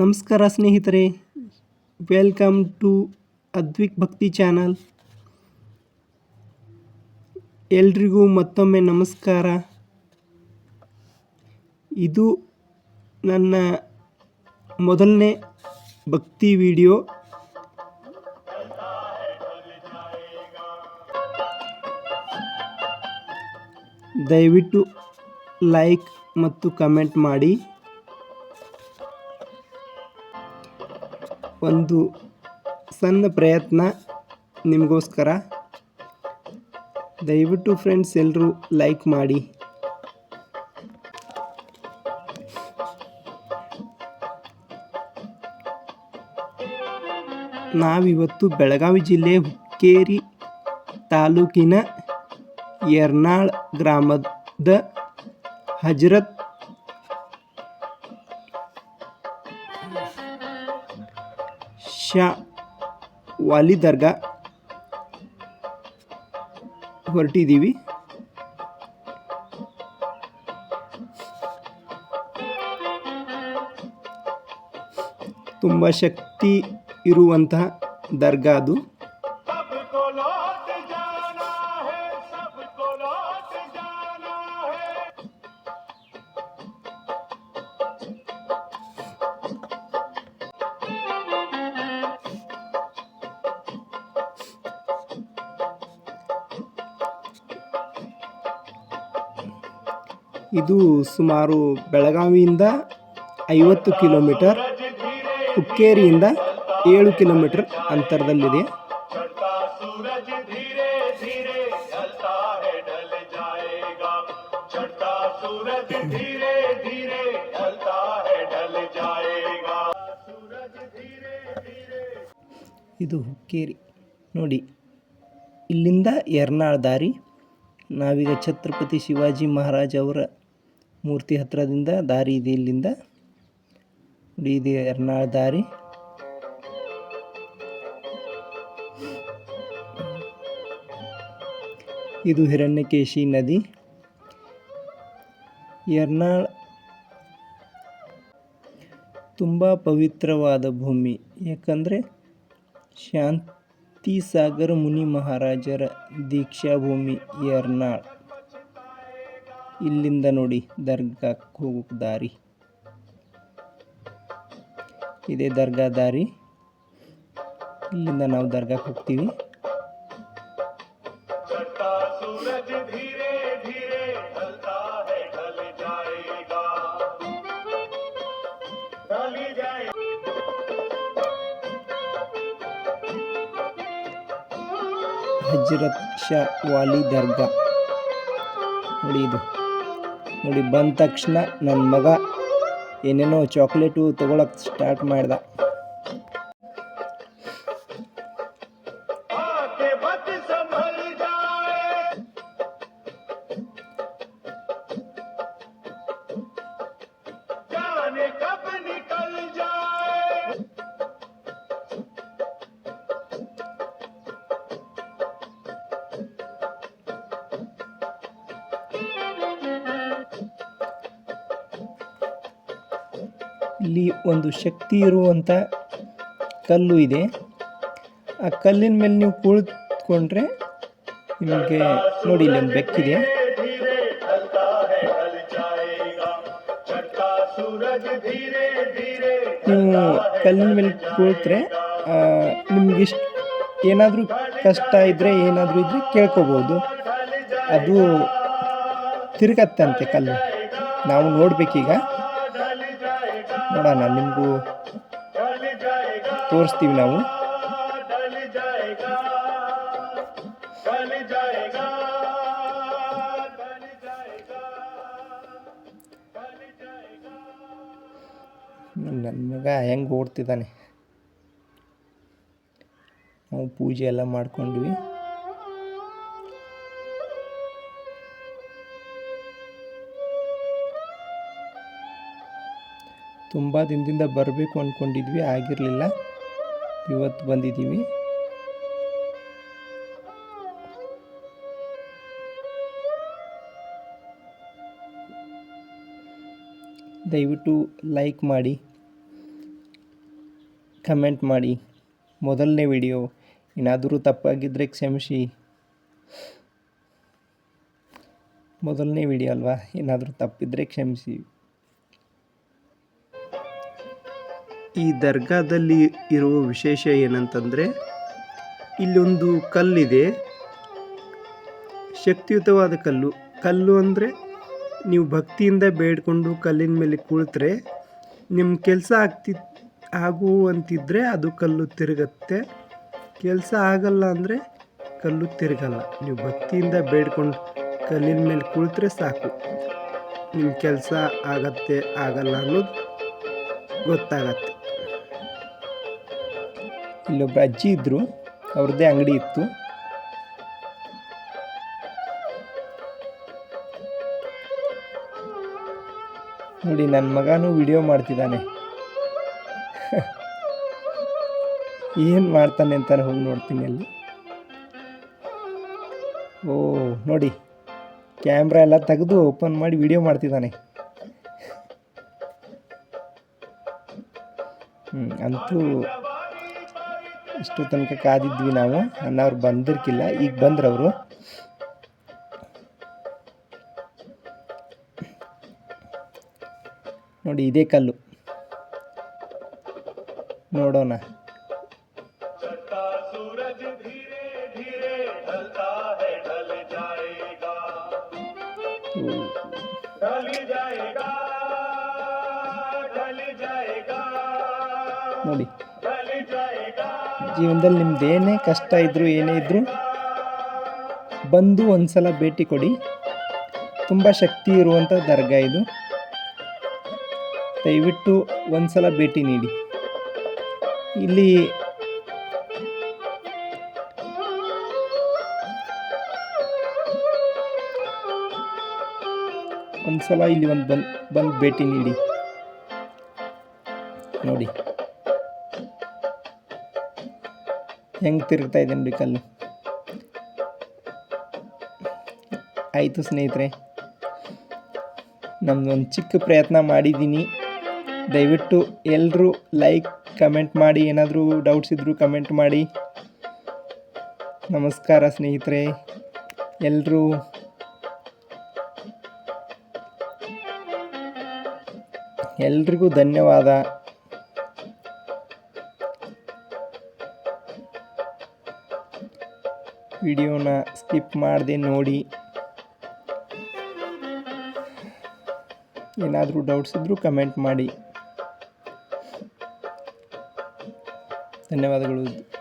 ನಮಸ್ಕಾರ ಸ್ನೇಹಿತರೆ. Welcome to Advik ಭಕ್ತಿ ಚಾನಲ್ ಎಲ್ರಿಗೂ ಮತ್ತೊಮ್ಮೆ ನಮಸ್ಕಾರ. ಇದು ನನ್ನ ಮೊದಲನೇ ಭಕ್ತಿ ವಿಡಿಯೋ. ದಯವಿಟ್ಟು ಲೈಕ್ ಮತ್ತು ಕಮೆಂಟ್ ಮಾಡಿ. ಒಂದು ಸಣ್ಣ ಪ್ರಯತ್ನ ನಿಮಗೋಸ್ಕರ. ದಯವಿಟ್ಟು ಫ್ರೆಂಡ್ಸ್ ಎಲ್ಲರೂ ಲೈಕ್ ಮಾಡಿ. ನಾವಿವತ್ತು ಬೆಳಗಾವಿ ಜಿಲ್ಲೆ ಹುಕ್ಕೇರಿ ತಾಲೂಕಿನ ಯರ್ನಾಳ್ ಗ್ರಾಮದ ಹಜರತ್ ಶಾ ವಾಲಿ ದರ್ಗಾ ಹೊರಟಿದ್ದೀವಿ ತುಂಬ ಶಕ್ತಿ ಇರುವಂತಹ ದರ್ಗಾ ಅದು. ಇದು ಸುಮಾರು ಬೆಳಗಾವಿಯಿಂದ ಐವತ್ತು ಕಿಲೋಮೀಟರ್, ಹುಕ್ಕೇರಿಯಿಂದ ಏಳು ಕಿಲೋಮೀಟರ್ ಅಂತರದಲ್ಲಿದೆ. ಇದು ಹುಕ್ಕೇರಿ. ನೋಡಿ, ಇಲ್ಲಿಂದ ಎರ್ನಾಳ್ ದಾರಿ. ನಾವೀಗ ಛತ್ರಪತಿ ಶಿವಾಜಿ ಮಹಾರಾಜ್ ಅವರ ಮೂರ್ತಿ ಹತ್ರದಿಂದ ದಾರಿ ಇದೆ ಇಲ್ಲಿಂದ. ಇದು ಯರ್ನಾಳ್ ದಾರಿ. ಇದು ಹಿರಣ್ಯಕೇಶಿ ನದಿ. ಎರ್ನಾಳ್ ತುಂಬ ಪವಿತ್ರವಾದ ಭೂಮಿ. ಯಾಕಂದರೆ ಶಾಂತಿ ಸಾಗರ ಮುನಿ ಮಹಾರಾಜರ ದೀಕ್ಷಾ ಭೂಮಿ ಯರ್ನಾಳ್ ಇಲ್ಲಿಂದ ನೋಡಿ ದರ್ಗಾಕ್ಕೆ ಹೋಗೋಕ್ಕೆ ದಾರಿ. ಇದೇ ದರ್ಗಾ ದಾರಿ. ಇಲ್ಲಿಂದ ನಾವು ದರ್ಗಾಕ್ಕೆ ಹೋಗ್ತೀವಿ. ಹಜರತ್ ಶಾ ವಾಲಿ ದರ್ಗಾ. ನೋಡಿ ಇದು. ನೋಡಿ ಬಂದ ತಕ್ಷಣ ನನ್ನ ಮಗ ಏನೇನೋ ಚಾಕ್ಲೇಟು ತೊಗೊಳಕ್ಕೆ ಸ್ಟಾರ್ಟ್ ಮಾಡ್ದ. ಇಲ್ಲಿ ಒಂದು ಶಕ್ತಿ ಇರುವಂಥ ಕಲ್ಲು ಇದೆ. ಆ ಕಲ್ಲಿನ ಮೇಲೆ ನೀವು ಕುಳಿತುಕೊಂಡ್ರೆ ನಿಮಗೆ ನೋಡಿ ಇಲ್ಲಿ ಒಂದು ಬೆಕ್ಕಿದೆ. ನೀವು ಕಲ್ಲಿನ ಮೇಲೆ ಕುಳಿತರೆ ನಿಮಗಿಷ್ಟು ಏನಾದರೂ ಕಷ್ಟ ಇದ್ದರೆ ಏನಾದರೂ ಇದ್ದರೆ ಕೇಳ್ಕೋಬೋದು. ಅದು ತಿರುಗತ್ತಂತೆ ಕಲ್ಲು. ನಾವು ನೋಡಬೇಕೀಗ. ನೋಡೋಣ ನಿಮಗೂ ತೋರಿಸ್ತೀವಿ ನಾವು. ನನ್ನ ಮಗ ಹೆಂಗೆ ಓಡ್ತಿದ್ದಾನೆ. ನಾವು ಪೂಜೆ ಎಲ್ಲ ಮಾಡ್ಕೊಂಡ್ವಿ. ತುಂಬ ದಿನದಿಂದ ಬರಬೇಕು ಅಂದ್ಕೊಂಡಿದ್ವಿ ಆಗಿರಲಿಲ್ಲ. ಇವತ್ತು ಬಂದಿದ್ದೀವಿ. ದಯವಿಟ್ಟು ಲೈಕ್ ಮಾಡಿ, ಕಮೆಂಟ್ ಮಾಡಿ. ಮೊದಲನೇ ವಿಡಿಯೋ, ಏನಾದರೂ ತಪ್ಪಾಗಿದ್ದರೆ ಕ್ಷಮಿಸಿ. ಮೊದಲನೇ ವಿಡಿಯೋ ಅಲ್ವಾ? ಏನಾದರೂ ತಪ್ಪಿದ್ದರೆ ಕ್ಷಮಿಸಿ. ಈ ದರ್ಗಾದಲ್ಲಿ ಇರುವ ವಿಶೇಷ ಏನಂತಂದರೆ, ಇಲ್ಲೊಂದು ಕಲ್ಲಿದೆ. ಶಕ್ತಿಯುತವಾದ ಕಲ್ಲು. ಕಲ್ಲು ಅಂದರೆ ನೀವು ಭಕ್ತಿಯಿಂದ ಬೇಡ್ಕೊಂಡು ಕಲ್ಲಿನ ಮೇಲೆ ಕುಳಿತರೆ ನಿಮ್ಮ ಕೆಲಸ ಆಗ್ತಿ ಆಗುವಂತಿದ್ದರೆ ಅದು ಕಲ್ಲು ತಿರುಗತ್ತೆ. ಕೆಲಸ ಆಗಲ್ಲ ಅಂದರೆ ಕಲ್ಲು ತಿರುಗಲ್ಲ. ನೀವು ಭಕ್ತಿಯಿಂದ ಬೇಡ್ಕೊಂಡು ಕಲ್ಲಿನ ಮೇಲೆ ಕುಳಿತರೆ ಸಾಕು. ನಿಮ್ಮ ಕೆಲಸ ಆಗತ್ತೆ, ಆಗಲ್ಲ ಅನ್ನೋದು ಗೊತ್ತಾಗತ್ತೆ. ಇಲ್ಲೊಬ್ಬರು ಅಜ್ಜಿ ಇದ್ದರು ಅವ್ರದ್ದೇ ಅಂಗಡಿ ಇತ್ತು. ನೋಡಿ ನನ್ನ ಮಗನೂ ವಿಡಿಯೋ ಮಾಡ್ತಿದ್ದಾನೆ. ಏನು ಮಾಡ್ತಾನೆ ಅಂತ ಹೋಗಿ ನೋಡ್ತೀನಿ ಅಲ್ಲಿ. ಓ, ನೋಡಿ ಕ್ಯಾಮ್ರಾ ಎಲ್ಲ ತೆಗೆದು ಓಪನ್ ಮಾಡಿ ವಿಡಿಯೋ ಮಾಡ್ತಿದ್ದಾನೆ. ಹ್ಞೂ ಅಂತೂ ಇಷ್ಟು ತನಕ ಕಾದಿದ್ವಿ ನಾವು. ಅಣ್ಣ ಅವ್ರು ಬಂದಿರ್ಕಿಲ್ಲ. ಈಗ ಬಂದ್ರವರು. ನೋಡಿ ಇದೇ ಕಲ್ಲು. ನೋಡೋಣ. ನೋಡಿ. ಜೀವನದಲ್ಲಿ ನಿಮ್ದು ಏನೇ ಕಷ್ಟ ಇದ್ದರೂ ಏನೇ ಇದ್ದರೂ ಬಂದು ಒಂದ್ಸಲ ಭೇಟಿ ಕೊಡಿ. ತುಂಬ ಶಕ್ತಿ ಇರುವಂಥ ದರ್ಗಾ ಇದು. ದಯವಿಟ್ಟು ಒಂದ್ಸಲ ಭೇಟಿ ನೀಡಿ. ಇಲ್ಲಿ ಒಂದ್ಸಲ ಇಲ್ಲಿ ಒಂದು ಬಂದು ಬಂದು ಭೇಟಿ ನೀಡಿ. ನೋಡಿ. ಹೆಂಗೆ ತಿರುಗ್ತಾ ಇದೆ ರೀ ಕಲ್ಲು. ಆಯಿತು ಸ್ನೇಹಿತರೆ ನಮ್ಮದೊಂದು ಚಿಕ್ಕ ಪ್ರಯತ್ನ ಮಾಡಿದ್ದೀನಿ. ದಯವಿಟ್ಟು ಎಲ್ಲರೂ ಲೈಕ್, ಕಮೆಂಟ್ ಮಾಡಿ, ಏನಾದರೂ ಡೌಟ್ಸ್ ಇದ್ದರೂ ಕಮೆಂಟ್ ಮಾಡಿ. ನಮಸ್ಕಾರ ಸ್ನೇಹಿತರೆ ಎಲ್ಲರೂ ಎಲ್ರಿಗೂ ಧನ್ಯವಾದ. ವಿಡಿಯೋನ ಸ್ಕಿಪ್ ಮಾಡದೆ ನೋಡಿ. ಏನಾದರೂ ಡೌಟ್ಸ್ ಇದ್ದರೂ ಕಮೆಂಟ್ ಮಾಡಿ. ಧನ್ಯವಾದಗಳು.